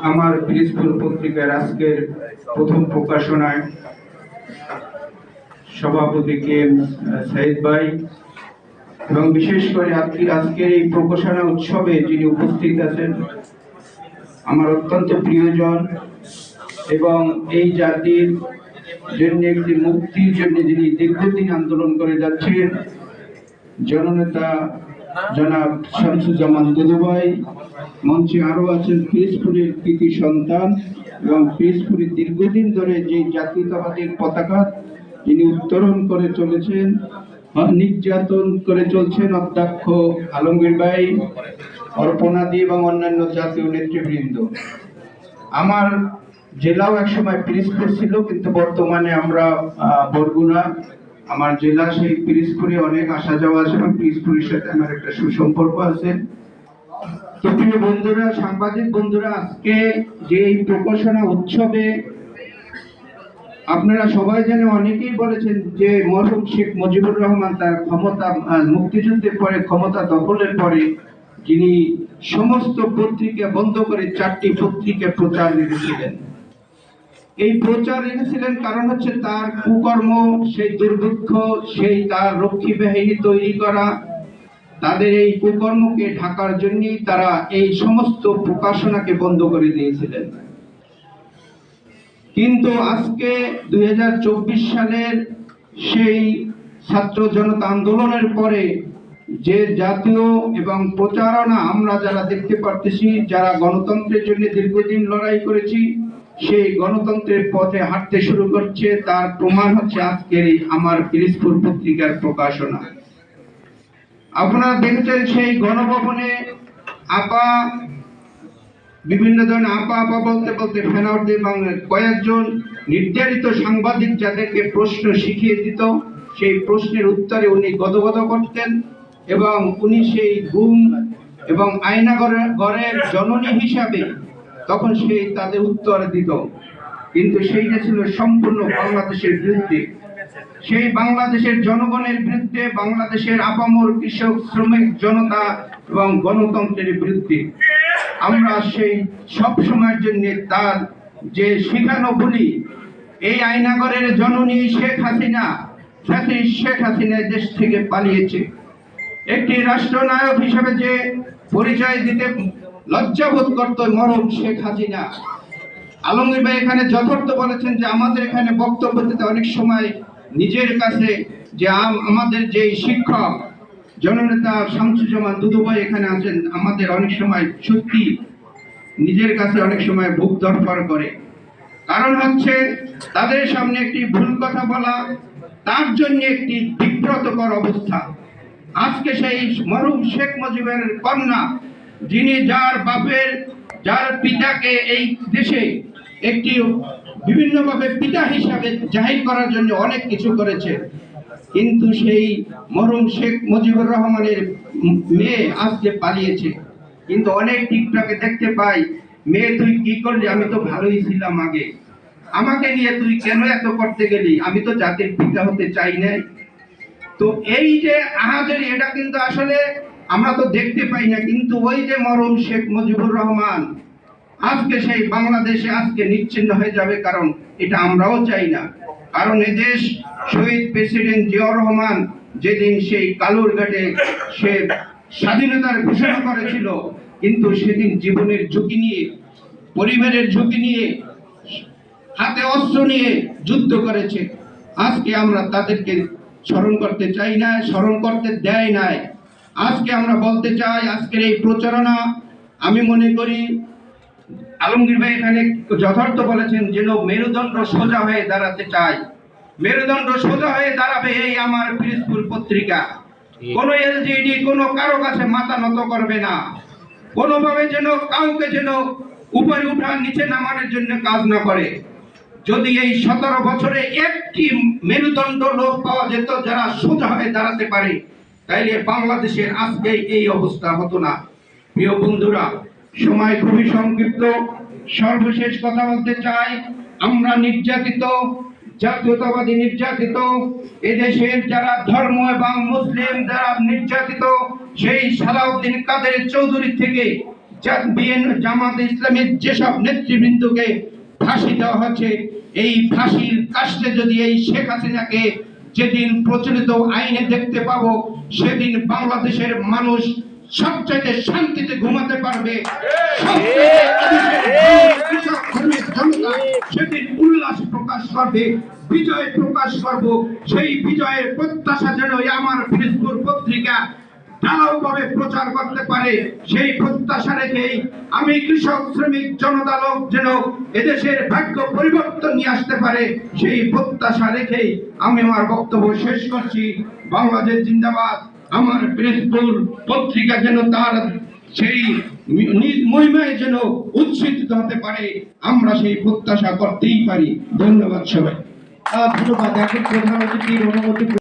আমার পিরিজপুর পত্রিকার আজকের প্রথম প্রকাশনায় সভাপতি কে এম সাইদ ভাই এবং বিশেষ করে আজকে, আজকের এই প্রকাশনা উৎসবে যিনি উপস্থিত আছেন, আমার অত্যন্ত প্রিয়জন এবং এই জাতির জন্য একটি মুক্তির জন্য যিনি দীর্ঘদিন আন্দোলন করে যাচ্ছেন জননেতা জনাব শামসুজ্জামান দুদুভাই মঞ্চে আরও আছেন পিরিজপুরের কৃতি সন্তান এবং পিরিজপুরের দীর্ঘদিন ধরে যে জাতীয়তাবাদীর পতাকা তিনি উত্তোলন করে চলেছেন নির্যাতন করে চলছেন অধ্যক্ষ আলমগীর ভাই অর্পণাদি এবং অন্যান্য জাতীয় নেতৃবৃন্দ। আমার জেলাও একসময় পিরিজপুর ছিল, কিন্তু বর্তমানে আমরা বরগুনা আমার জেলা সেই পিরিজপুরে অনেক আসা যাওয়া আছে এবং পিরিজপুরের সাথে আমার একটা সুসম্পর্ক আছে। তো প্রিয় বন্ধুরা, সাংবাদিক বন্ধুরা, আজকে যে এই প্রকাশনা উৎসবে আপনারা সবাই জানেন অনেকেই বলেছেন যে মরহুম শেখ মুজিবুর রহমান তার ক্ষমতা মুক্তিযুদ্ধের পরে ক্ষমতা দখলের পরে যিনি সমস্ত পত্রিকা বন্ধ করে চারটি পত্রিকা প্রচার রেখেছিলেন এই প্রচার এনেছিলেন কারণ হচ্ছে তার কুকর্ম, সেই দুর্ভিক্ষ, সেই তার রক্ষী বাহিনী তৈরি করা। তাদের এই কুকর্মকে ঢাকার জন্যই তারা এই সমস্ত প্রকাশনাকে বন্ধ করে দিয়েছিলেন। কিন্তু আজকে দুই হাজার চব্বিশ সালের সেই ছাত্র জনতা আন্দোলনের পরে যে জাতীয় এবং প্রচারণা আমরা যারা দেখতে পারতেছি, যারা গণতন্ত্রের জন্য দীর্ঘদিন লড়াই করেছি সেই গণতন্ত্রের পথে হাঁটতে শুরু করছে, তার প্রমাণ হচ্ছে আজকের এই আমার পিরিজপুর পত্রিকার প্রকাশনা। আপনারা দেখেছেন সেই গণভবনে আপা, বিভিন্ন ধরনের আপা আপা বলতে বলতে ফেনাউট এবং কয়েকজন নির্ধারিত সাংবাদিক যাদেরকে প্রশ্ন শিখিয়ে দিত, সেই প্রশ্নের উত্তরে উনি গদগদ করতেন এবং উনি সেই গুম এবং আয়নাগরের জননী হিসাবে তখন সে তাদের উত্তর দিত। কিন্তু সেইটা ছিল সম্পূর্ণ বাংলাদেশের বিরুদ্ধে সেই বাংলাদেশের জনগণের বিরুদ্ধে বাংলাদেশের আপামর কৃষক, শ্রমিক জনতা এবং গণতন্ত্রের বিরুদ্ধে আমরা সেই সব সময়ের জন্য তার যে শিখানো বলি, এই আইনাগরের জননী শেখ হাসিনা সাথে শেখ হাসিনা দেশ থেকে পালিয়েছে। একটি রাষ্ট্রনায়ক হিসেবে যে পরিচয় দিতে লজ্জাবোধ করত মরম শেখ হাসিনা। আলমগীর ভাই এখানে যথার্থ বলেছেন যে আমাদের এখানে বক্তব্য দিতে অনেক সময় নিজের কাছে যে আম- আমাদের যে শিক্ষক, জননেতা শামসুজ্জামান দুদুভাই এখানে আছেন, আমাদের অনেক সময় সত্যি নিজের কাছে অনেক সময় বুক দরফর করে। কারণ হচ্ছে তাদের সামনে একটি ভুল কথা বলা, তার জন্য একটি বিব্রতকর অবস্থা। আজকে সেই মরুম শেখ মুজিবের কন্যা যিনি যার বাপের, যার পিতাকে এই দেশে একটি বিভিন্নভাবে পিতা হিসাবে জাহির করার জন্য অনেক কিছু করেছে, কিন্তু সেই মরুম শেখ মুজিবুর রহমানের মেয়ে আজকে পালিয়েছে। কিন্তু অনেক টিকটকে দেখতে পাই, মেয়ে, তুই কি করলি? আমি তো ভালোই ছিলাম আগে। আমাকে নিয়ে তুই কেন এত করতে গেলি? আমি তো জাতির পিতা হতে চাই নাই। তো এই যে আহাজারি এটা কিন্তু আসলে আমরা তো দেখতে পাই না, কিন্তু ওই যে মরম শেখ মুজিবুর রহমান, আজকে সেই বাংলাদেশে আজকে নিচ্ছিন্ন হয়ে যাবে কারণ এটা আমরাও চাই না। কারণ এদেশ শহীদ প্রেসিডেন্ট জিয়াউর রহমান যেদিন সেই কালুরঘাটে সে স্বাধীনতার ঘোষণা করেছিল, কিন্তু সেদিন জীবনের ঝুঁকি নিয়ে, পরিবারের ঝুঁকি নিয়ে, হাতে অস্ত্র নিয়ে যুদ্ধ করেছে। আজকে আমরা তাদেরকে স্মরণ করতে চাই না, স্মরণ করতে দেয় নাই। আজকে আমরা বলতে চাই, আজকের এই প্রচারণা আমি মনে করি আলমগীর ভাই এখানে যথার্থ বলেছেন যেন মেরুদণ্ড সোজা হয়ে দাঁড়াতে চাই। মেরুদণ্ড সোজা হয়ে দাঁড়াবে এই আমার পিরিজপুর পত্রিকা। কোন এলজিডি, কোনো কারও কাছে মাথা নত করবে না। কোনোভাবে যেন কাউকে যেন উপরে উঠা নিচে নামানোর জন্য কাজ না করে। যদি এই সতেরো বছরে একটি মেরুদণ্ড লোক পাওয়া যেত, যারা সোজা হয়ে দাঁড়াতে পারে তাইলে বাংলাদেশের আজকে এই অবস্থা হতো না। প্রিয় বন্ধুরা, সময় খুবই সংক্ষিপ্ত। সর্বশেষ কথা বলতে চাই, আমরা নির্যাতিত, জাতীয়তাবাদী নির্যাতিত, এদেশের যারা ধর্ম এবং মুসলিম যারা নির্যাতিত, সেই সালাউদ্দিন কাদের চৌধুরী থেকে জামাত ইসলামের যেসব নেতৃবৃন্দকে ফাঁসি দেওয়া হচ্ছে এই ফাঁসির কাস্টে যদি এই শেখ হাসিনাকে যেদিন প্রচলিত আইনে দেখতে পাবো, সেদিন বাংলাদেশের মানুষ সবচাইতে শান্তিতে ঘুমাতে পারবে। সেদিন উল্লাস প্রকাশ করবে, বিজয় প্রকাশ করব। সেই বিজয়ের প্রত্যাশা যেন আমার ফেসবুক পত্রিকা ঢালাওভাবে প্রচার করতে পারে, সেই প্রত্যাশা রেখেই আমি কৃষক, শ্রমিক, জনতা লোক যেন এদেশের ভাগ্য পরিবর্তন নিয়ে আসতে পারে, সেই প্রত্যাশা রেখেই আমি আমার বক্তব্য শেষ করছি। বাংলাদেশ জিন্দাবাদ, আমার পত্রিকা যেন তার সেই নিজ মহিমায় যেন উচ্ছ্বসিত হতে পারে, আমরা সেই প্রত্যাশা করতেই পারি। ধন্যবাদ সবাই। ধন্যবাদ। প্রধান অতিথির অনুমতি